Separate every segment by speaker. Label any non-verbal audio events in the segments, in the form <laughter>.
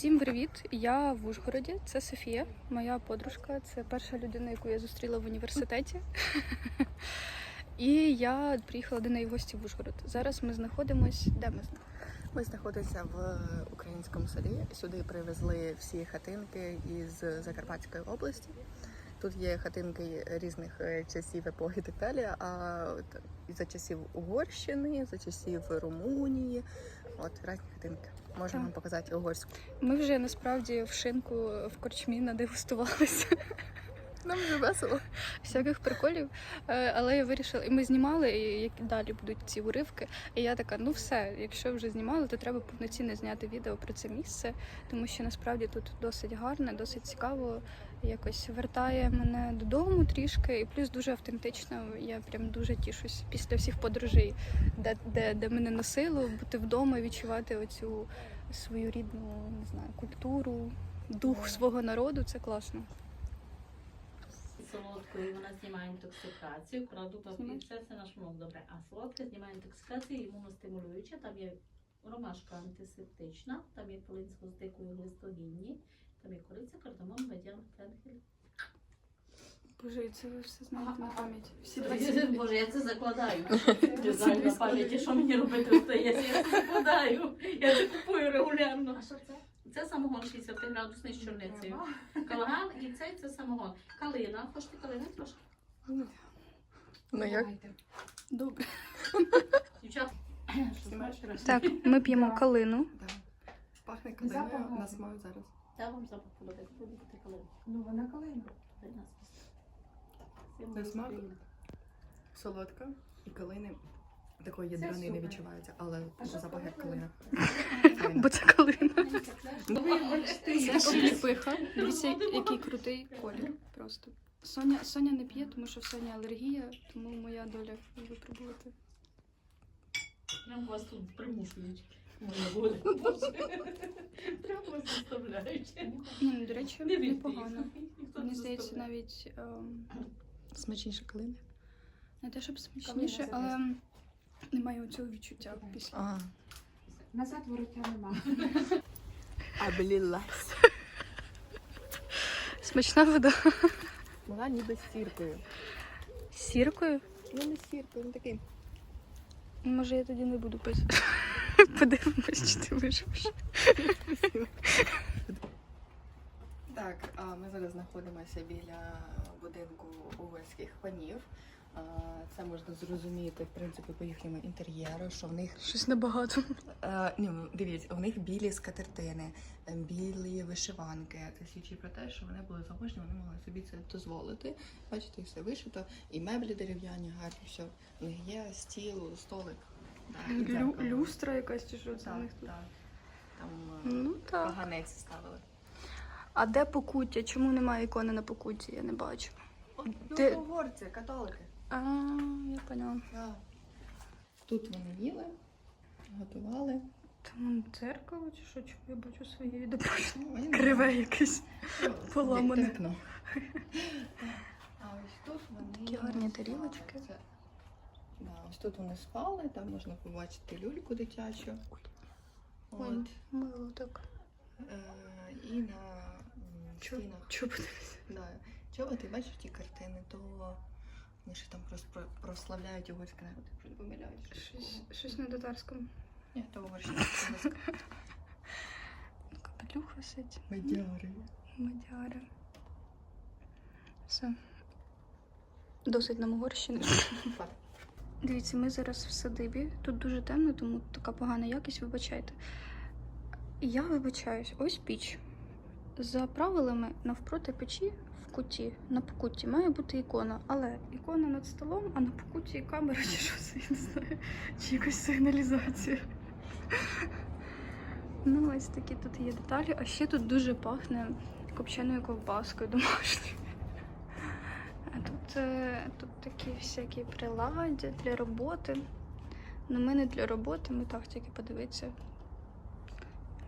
Speaker 1: Всім привіт! Я в Ужгороді. Це Софія, моя подружка. Це перша людина, яку я зустріла в університеті. І я приїхала до неї в гості в Ужгород. Зараз ми знаходимось. Де ми знаходимося?
Speaker 2: Ми знаходимося в українському селі. Сюди привезли всі хатинки із Закарпатської області. Тут є хатинки різних е, часів епохи і так. А за часів Угорщини, за часів Румунії. От різні хатинки. Можемо вам показати угорську.
Speaker 1: Ми вже насправді в шинку в корчмі надегустувалися
Speaker 2: Нам вже весело.
Speaker 1: всяких приколів. Е, Але я вирішила, і ми знімали, і як далі будуть ці уривки. І я така, ну все, якщо вже знімали, то треба повноцінно зняти відео про це місце, тому що насправді тут досить гарне, досить цікаво. Якось вертає мене додому трішки, і плюс дуже автентично. Я прям дуже тішусь після всіх подорожей, де, де, де мене носило, бути вдома, відчувати оцю свою рідну не знаю, культуру, дух свого народу. Це класно.
Speaker 3: солодкою вона знімає інтоксикацію, папір, це все наш мов добре. А солодке знімає інтоксикацію, імуностимулююче, там є ромашка антисептична, там є полин з гвоздикою глистогінні, там є кориця, кардамон, бадян, фенхель.
Speaker 1: Боже, це ви все знаєте на пам'ять. Всі
Speaker 3: Боже, я це закладаю. Я знаю на пам'яті, що мені робити стається. Я це закладаю. Я це купую регулярно.
Speaker 4: А що це?
Speaker 3: Це самогон 60 градусний з чорницею. Калаган і цей це самогон. Калина. Хочете калини трошки?
Speaker 2: Ну як?
Speaker 1: Добре.
Speaker 3: Дівчат.
Speaker 1: Так, ми п'ємо калину.
Speaker 2: Пахне
Speaker 4: калиною, Запах
Speaker 2: на смак зараз.
Speaker 3: Я вам запах подобається. Будете калину.
Speaker 4: Ну вона калина.
Speaker 2: На смак? Солодка і калини. Такої ядраної не відчувається, але запах як
Speaker 4: калина? <laughs>
Speaker 2: калина.
Speaker 1: Бо це калина.
Speaker 4: Це
Speaker 1: Це. Дивіться, який крутий колір. Просто. Соня, Соня не п'є, тому що в Соні алергія, тому моя доля випробувати.
Speaker 3: Прям вас тут примушують. Моя воля. Прямо заставляють.
Speaker 1: Ну, до речі,
Speaker 3: Не
Speaker 1: непогано.
Speaker 3: Ніхто не
Speaker 1: Мені здається,
Speaker 3: заставляє.
Speaker 1: навіть ем,
Speaker 2: Смачніше калини.
Speaker 1: не те, щоб смачніше,
Speaker 4: Калина
Speaker 1: але немає цього відчуття після.
Speaker 4: Назад вороття нема. <laughs>
Speaker 2: Облілась. <laughs>
Speaker 1: Смачна вода.
Speaker 2: Вона ніби з сіркою.
Speaker 1: З сіркою?
Speaker 2: Ну не з сіркою, він такий.
Speaker 1: Може, я тоді не буду пити. <laughs> Подивимось, чи ти виживеш.
Speaker 2: Так, ми зараз знаходимося біля будинку угорських панів. Це можна зрозуміти, в принципі, по їхньому інтер'єру, що в них
Speaker 1: Щось набагато.
Speaker 2: е, ні, дивіться, у них білі скатертини, е, білі вишиванки. Це свідчить про те, що вони були заможні, вони могли собі це дозволити. Бачите, все вишито, і меблі дерев'яні, гарні, все. У них є стіл, столик.
Speaker 1: Лю- люстра якась чи що це
Speaker 2: Так, так. Там е,
Speaker 1: Ну так.
Speaker 2: каганець ставили.
Speaker 1: А де покуття? Чому немає ікони на покутті? Я не бачу.
Speaker 2: Ну,
Speaker 1: Ти-
Speaker 2: угорці, католики.
Speaker 1: А, я поняла.
Speaker 2: Так. Тут вони їли, готували.
Speaker 1: Там дзеркало чи що? Чому я бачу своє відображення?
Speaker 2: Ну,
Speaker 1: Криве якесь.
Speaker 2: Ну, <laughs>
Speaker 1: поламане. <laughs>
Speaker 2: А ось тут вони.
Speaker 1: Такі гарні тарілочки.
Speaker 2: Да, ось тут вони спали, там можна побачити люльку дитячу. От.
Speaker 1: Мило так.
Speaker 2: Е, і на м, стінах.
Speaker 1: Чого?
Speaker 2: Да. Чого ти бачиш ті картини, то вони ще там просто прославляють угорський народ, якщо не помиляюсь.
Speaker 1: Щось, щось на татарському.
Speaker 2: Ні, то угорщина. <laughs>
Speaker 1: Капелюх висить.
Speaker 2: Медіари.
Speaker 1: Мадяри. Все. Досить нам Угорщини. Дивіться, ми зараз в садибі. Тут дуже темно, тому така погана якість, вибачайте. Я вибачаюсь, ось піч. За правилами, навпроти печі в куті, на покутті має бути ікона, але ікона над столом, а на покутті камера чи що це, я не знаю, чи якась сигналізація. Ну, ось такі тут є деталі, а ще тут дуже пахне копченою ковбаскою домашньою. Тут, такі всякі приладдя для роботи. Ну, ми не для роботи, ми так тільки подивитися.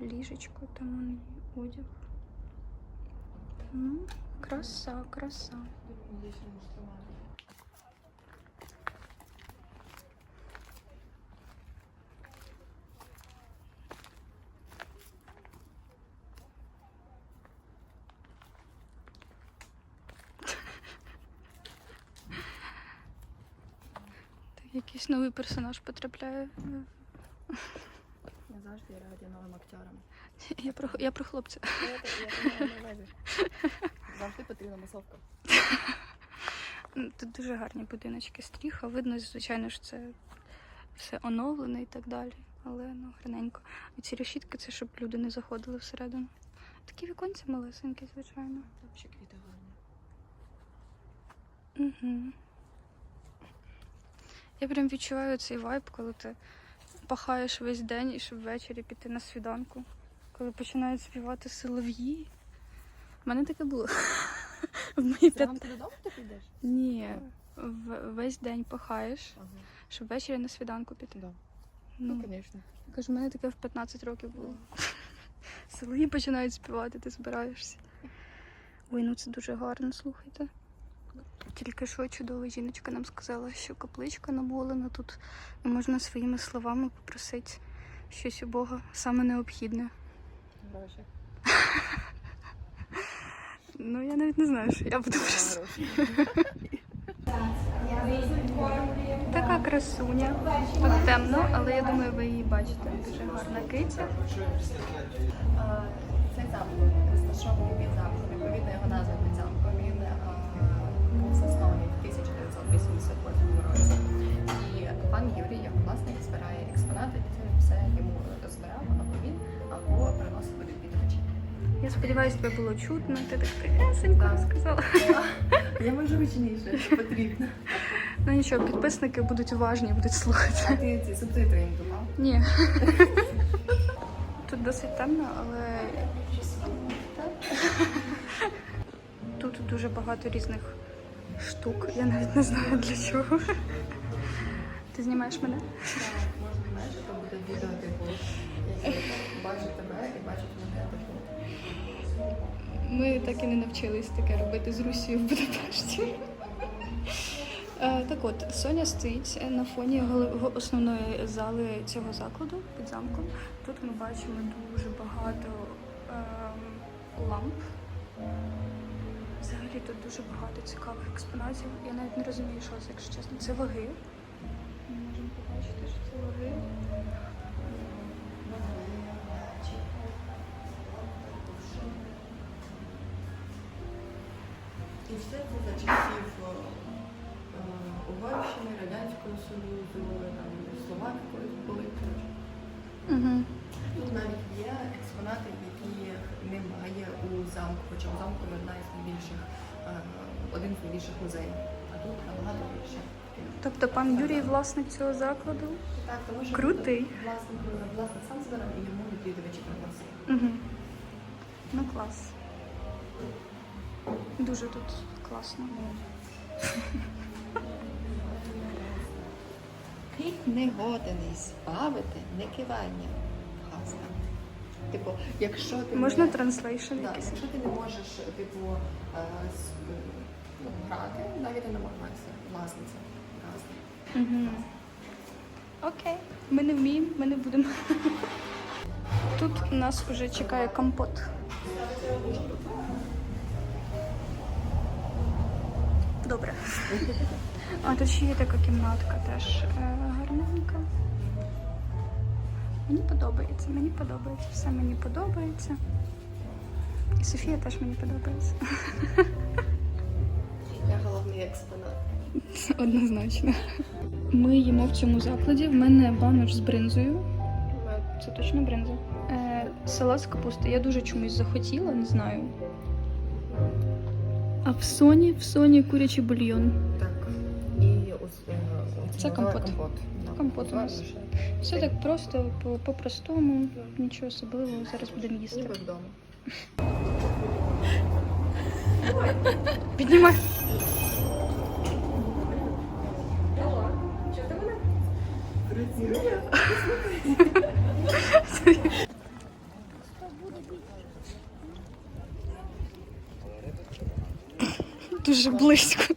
Speaker 1: Ліжечко, там он одяг. Ну, краса, краса. Якийсь новий персонаж потрапляє.
Speaker 2: Я завжди раді новим акторам.
Speaker 1: Я про, я про хлопця.
Speaker 2: Я, я, я увазі. Завжди потрібна масовка.
Speaker 1: Тут дуже гарні будиночки стріха. Видно, звичайно, що це все оновлене і так далі. Але ну, гарненько. І ці решітки це щоб люди не заходили всередину. Такі віконці малесенькі, звичайно.
Speaker 2: Там ще квіти гарні.
Speaker 1: Угу. Я прям відчуваю цей вайб, коли ти пахаєш весь день і щоб ввечері піти на свіданку. Коли починають співати солов'ї. У мене таке було. <laughs> В мої п'ят...
Speaker 2: вам ти додому ти підеш?
Speaker 1: Ні, в- весь день пахаєш,
Speaker 2: Ага.
Speaker 1: щоб ввечері на свіданку піти.
Speaker 2: Да.
Speaker 1: Ну,
Speaker 2: Ну, звісно.
Speaker 1: кажу, в мене таке в 15 років було. <laughs> Солов'ї починають співати, ти збираєшся. Ой, ну це дуже гарно, слухайте. Тільки що чудова жіночка нам сказала, що капличка намолена тут, і можна своїми словами попросити щось у Бога саме необхідне.
Speaker 2: Гроші.
Speaker 1: Ну, я навіть не знаю, що я буду просити. Така красуня. Тут темно, але я думаю, ви її бачите. Дуже гарна киця.
Speaker 2: А, Цей замок розташований під замком. Відповідно, його назва під замком. Заснований в 1988 році. І пан Юрій, його власник, збирає експонати, і це все йому збирав або він, або приносив до відвідувачів.
Speaker 1: Я сподіваюся, тебе було чутно. Ти так
Speaker 2: Так.
Speaker 1: сказала. <laughs>
Speaker 2: Я можу гучніше, якщо потрібно.
Speaker 1: Ну нічого, підписники будуть уважні, будуть слухати.
Speaker 2: А ти ці субтитри їм думав?
Speaker 1: Ні. Тут досить темно, але тут дуже багато різних штук. Я навіть не знаю для чого. Ти знімаєш мене?
Speaker 2: Так, можна, знаєш, то буде відео, типу, бачать тебе і бачать мене, типу.
Speaker 1: Ми так і не навчились таке робити з Русією в Будапешті. Е, Так от, Соня стоїть на фоні основної зали цього закладу під замком. Тут ми бачимо дуже багато ем, ламп. Взагалі тут дуже багато цікавих експонатів. Я навіть не розумію, що це, якщо чесно. Це ваги. Ми можемо побачити, що це ваги.
Speaker 2: І все це за часів е, Угорщини, Радянського Союзу, Словакії були.
Speaker 1: Угу.
Speaker 2: Тут навіть є експонати, яких немає у замку, хоча у замку одна із найбільших, один з найбільших музеїв. А тут набагато більше.
Speaker 1: Тобто пан Юрій власник цього закладу.
Speaker 2: Так, тому що
Speaker 1: Крутий.
Speaker 2: власник, власник сам збирав і йому відвідувачі приносили.
Speaker 1: Угу. Ну клас. Дуже тут класно.
Speaker 2: Кит не годений збавити не кивання. Типу, якщо ти
Speaker 1: Можна
Speaker 2: не...
Speaker 1: транслейшн якийсь?
Speaker 2: якщо ти не можеш типу е, ну, грати, навіть не намагайся, власниця.
Speaker 1: Угу. Окей. Ми не вміємо, ми не будемо. <laughs> Тут нас вже чекає компот. Добре. <laughs> А тут ще є така кімнатка теж е, гарненька. Мені подобається, мені подобається, все мені подобається. І Софія теж мені подобається.
Speaker 2: Я головний експонат. <laughs>
Speaker 1: Однозначно. Ми їмо в цьому закладі. В мене банош з бринзою. Це точно бринза. Е, салат з капусти. Я дуже чомусь захотіла, не знаю. А в соні, в соні курячий бульйон.
Speaker 2: Так. І ось, е,
Speaker 1: Це компот.
Speaker 2: компот. Да.
Speaker 1: Компот у нас. Все так просто, по- по-простому, нічого особливого. Зараз будемо їсти. Піднімай. Дуже близько.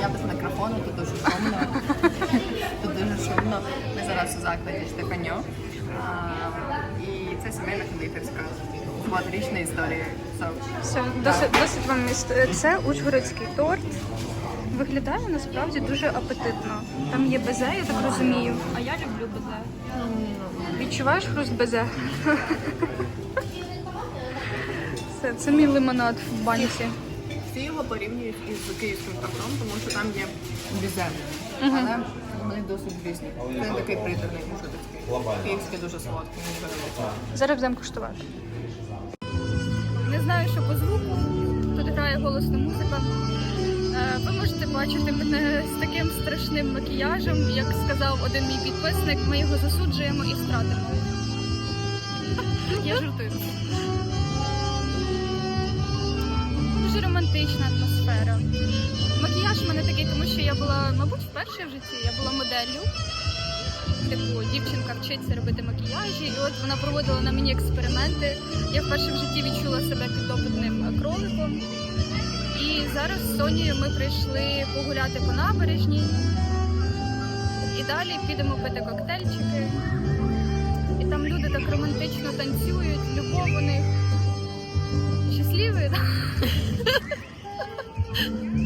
Speaker 2: Я без мікрофону, тут дуже шумно. Шумно. Ми зараз у закладі Штефаньо. І це сімейна кондитерська з багаторічною історією. So,
Speaker 1: Все, досить, досить вам міст. Це Ужгородський торт. Виглядає насправді дуже апетитно. Там є безе, я так розумію. А я люблю безе. Відчуваєш хруст безе? Це, це мій лимонад в банці.
Speaker 2: Всі його порівнюють із київським тортом, тому що там є бізе. Але вони досить різні. Це не такий приторний, такий. Київський дуже солодкий, мені подобається.
Speaker 1: Зараз будемо куштувати. Не знаю, що по звуку. Тут грає голосна музика. Е, Ви можете бачити мене з таким страшним макіяжем, як сказав один мій підписник, ми його засуджуємо і стратимо. Я жартую. Дуже романтична атмосфера. Макіяж в мене такий, тому що я була, мабуть, вперше в житті я була моделлю. Типу, дівчинка вчиться робити макіяжі, і от вона проводила на мені експерименти. Я вперше в житті відчула себе підопитним кроликом. І зараз з Сонією ми прийшли погуляти по набережній. І далі підемо пити коктейльчики. І там люди так романтично танцюють, любов у них. Щасливі, да? <laughs>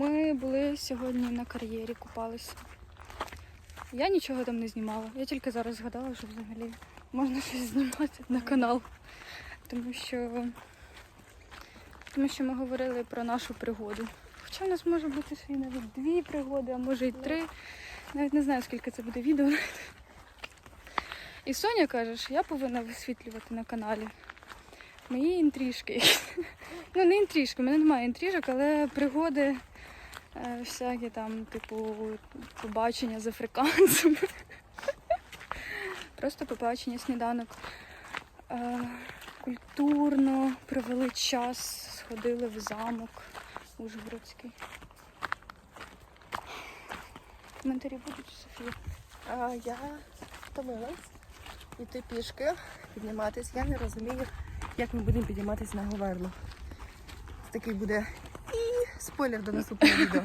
Speaker 1: Ми були сьогодні на кар'єрі, купалися. Я нічого там не знімала. Я тільки зараз згадала, що взагалі можна щось знімати на канал. Тому що, тому що ми говорили про нашу пригоду. Хоча в нас може бути ще й навіть дві пригоди, а може й три. Навіть не знаю, скільки це буде відео. І Соня каже, що я повинна висвітлювати на каналі мої інтрижки. Ну, не інтрижки, в мене немає інтрижок, але пригоди всякі там, типу, побачення з африканцем. Просто побачення сніданок. Е, Культурно провели час, сходили в замок Ужгородський. Коментарі будуть, Софія?
Speaker 2: А, я втомилась йти пішки, підніматись. Я не розумію, як ми будемо підніматись на Говерло. Такий буде спойлер до наступного <laughs> відео.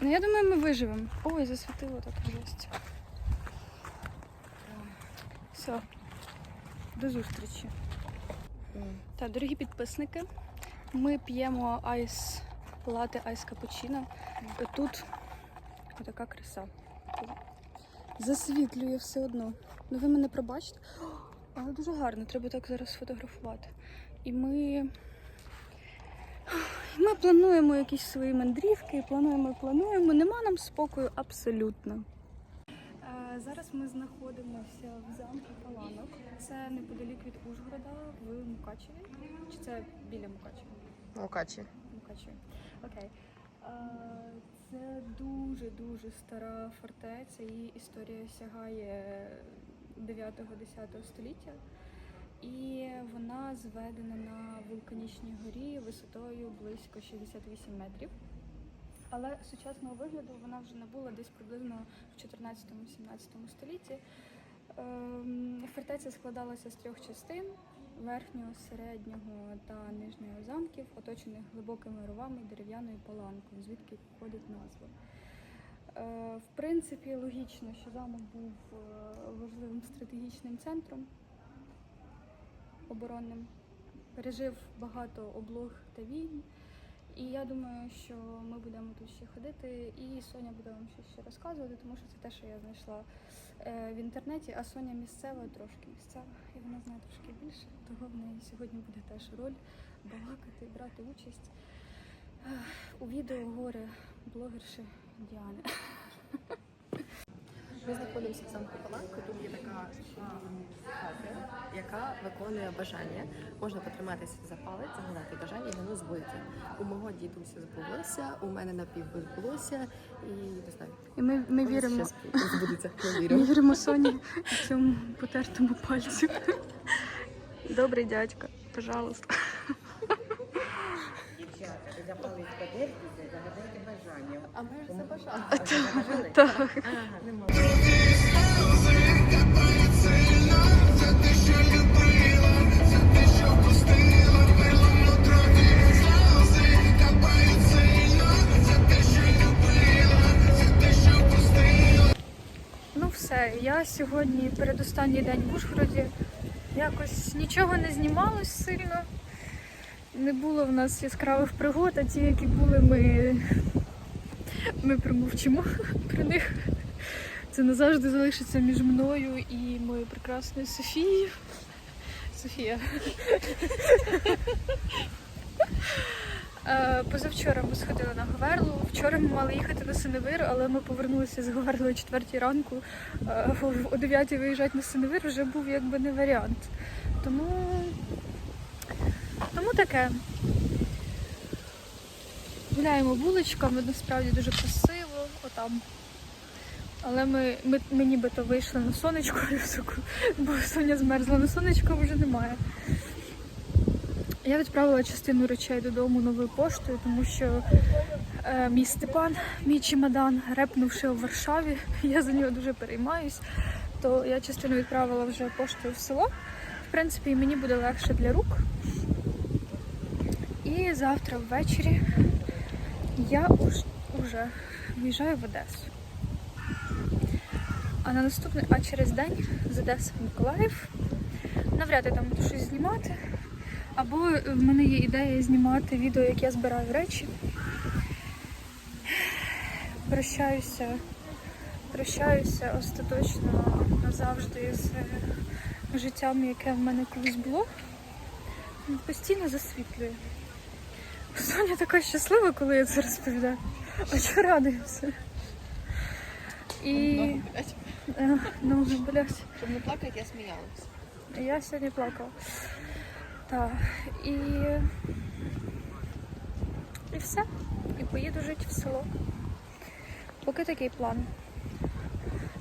Speaker 1: Ну, я думаю, ми виживемо. Ой, засвітило так жесть. Все. До зустрічі. Так, дорогі підписники, ми п'ємо айс лати айс капучино. Тут така краса. Засвітлює все одно. Ну ви мене пробачите. Але дуже гарно, треба так зараз сфотографувати. І ми. Ми плануємо якісь свої мандрівки, плануємо, плануємо. Нема нам спокою абсолютно. Е, Зараз ми знаходимося в замку Паланок. Це неподалік від Ужгорода в Мукачеві. Чи це біля Мукачева?
Speaker 2: Мукачі.
Speaker 1: Мукачеві. Окей. Е, Це дуже-дуже стара фортеця. Її історія сягає 9-10 століття. І вона зведена на вулканічній горі висотою близько 68 метрів. Але сучасного вигляду вона вже набула десь приблизно в 14-17 столітті. Ем, Фортеця складалася з трьох частин: верхнього, середнього та нижнього замків, оточених глибокими ровами дерев'яною паланкою, звідки походить назва. Е, В принципі, логічно, що замок був е, важливим стратегічним центром оборонним, пережив багато облог та війн. І я думаю, що ми будемо тут ще ходити, і Соня буде вам щось ще розказувати, тому що це те, що я знайшла е, в інтернеті. А Соня місцева, трошки місцева, і вона знає трошки більше. Того в неї сьогодні буде теж роль балакати, брати участь е, у відео горе блогерші Діани. <laughs>
Speaker 2: Ми знаходимося в замку Паланки. Тут є така хата, яка виконує бажання. Можна потриматися за палець, загадати бажання, і воно збудеться. У мого дідуся збулося, у мене напів збулося, і не знаю.
Speaker 1: І ми, ми віримо.
Speaker 2: збудеться. Ми
Speaker 1: Ми
Speaker 2: віримо.
Speaker 1: віримо Соні цьому потертому пальцю. Добрий дядька, пожалуйста.
Speaker 5: Дівчата, ви запали бажанням.
Speaker 2: А ми ж
Speaker 6: за бажанням. Ну
Speaker 1: все, я сьогодні передостанній день в Ужгороді. Якось нічого не знімалось сильно. Не було в нас яскравих пригод, а ті, які були, ми ми промовчимо про них. Це назавжди залишиться між мною і моєю прекрасною Софією. Софія. Е, Позавчора ми сходили на Говерлу. Вчора ми мали їхати на Синевир, але ми повернулися з Говерли о 4 ранку. Е, О 9 виїжджати на Синевир вже був якби не варіант. Тому, тому таке. Гуляємо вуличками, насправді дуже красиво, отам. Але ми, ми, ми нібито вийшли на сонечко, <laughs> бо Соня змерзла на сонечко вже немає. Я відправила частину речей додому новою поштою, тому що е, мій Степан, мій чемодан, репнувши у Варшаві, <laughs> я за нього дуже переймаюсь. То я частину відправила вже поштою в село. В принципі, мені буде легше для рук. І завтра ввечері я уж, уже виїжджаю в Одесу. А на наступний, а через день з Одеси в Миколаїв. Навряд я там буду щось знімати. Або в мене є ідея знімати відео, як я збираю речі. Прощаюся, прощаюся остаточно назавжди з життям, яке в мене колись було. Постійно засвітлює. Соня така щаслива, коли я це розповідаю. Чого радуюся? І Е, ноги болять.
Speaker 2: Щоб не плакати, я сміялась.
Speaker 1: Я сьогодні плакала. Так. І. І все. І поїду жити в село. Поки такий план.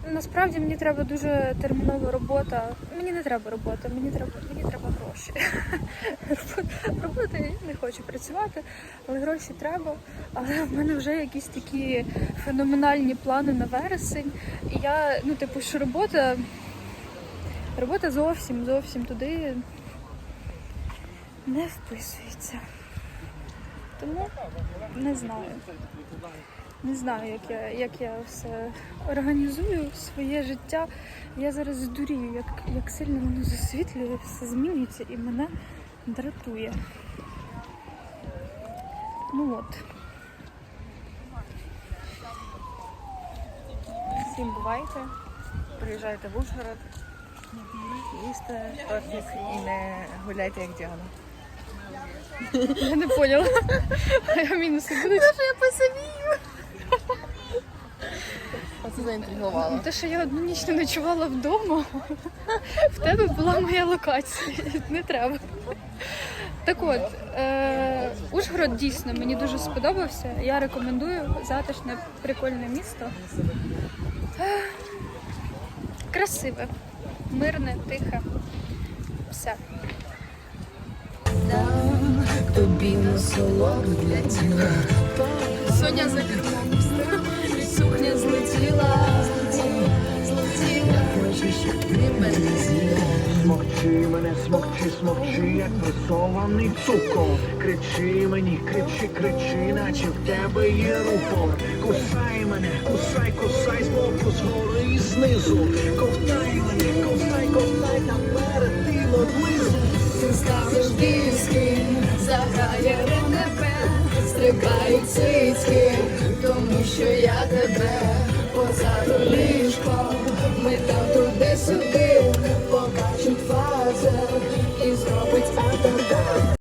Speaker 1: Насправді мені треба дуже термінова робота. Мені не треба робота, мені треба, мені треба гроші. <laughs> Я не хочу працювати, але гроші треба. Але в мене вже якісь такі феноменальні плани на вересень. І я, ну, типу, що робота Робота зовсім, зовсім туди не вписується. Тому не знаю. Не знаю, як я, як я все організую своє життя. Я зараз здурію, як, як сильно воно засвітлює, все змінюється і мене дратує. Ну от. Всім бувайте.
Speaker 2: Приїжджайте в Ужгород, їсте тортик і не гуляйте як Діана.
Speaker 1: Я не поняла. <laughs> А мінуси будуть.
Speaker 2: я посивію. Оце заінтригувало.
Speaker 1: Те, що я одну ніч не ночувала вдома, <laughs> в тебе була моя локація. <laughs> Не треба. Так от, е, Ужгород дійсно мені дуже сподобався. Я рекомендую затишне, прикольне місто. Е, Красиве, мирне, тихе. Все.
Speaker 6: Тобі на солоду для тіла
Speaker 1: Соня за кермом.
Speaker 6: Сукня злетіла, злетіла, злетіла Хочеш, щоб ти мене з'їла
Speaker 7: Смокчи мене, смокчи, смокчи, як пресований цукор. Кричи мені, кричи, кричи, наче в тебе є рупор. Кусай мене, кусай, кусай, збоку, згори і знизу. Ковтай мене, ковтай, ковтай, наперед ти лоблизу.
Speaker 6: Ти скажеш диски, заграє РНБ Стрибають цицьки, тому що я тебе позаду ліжко, ми там туди-сюди, побачить фазер і зробить атаку.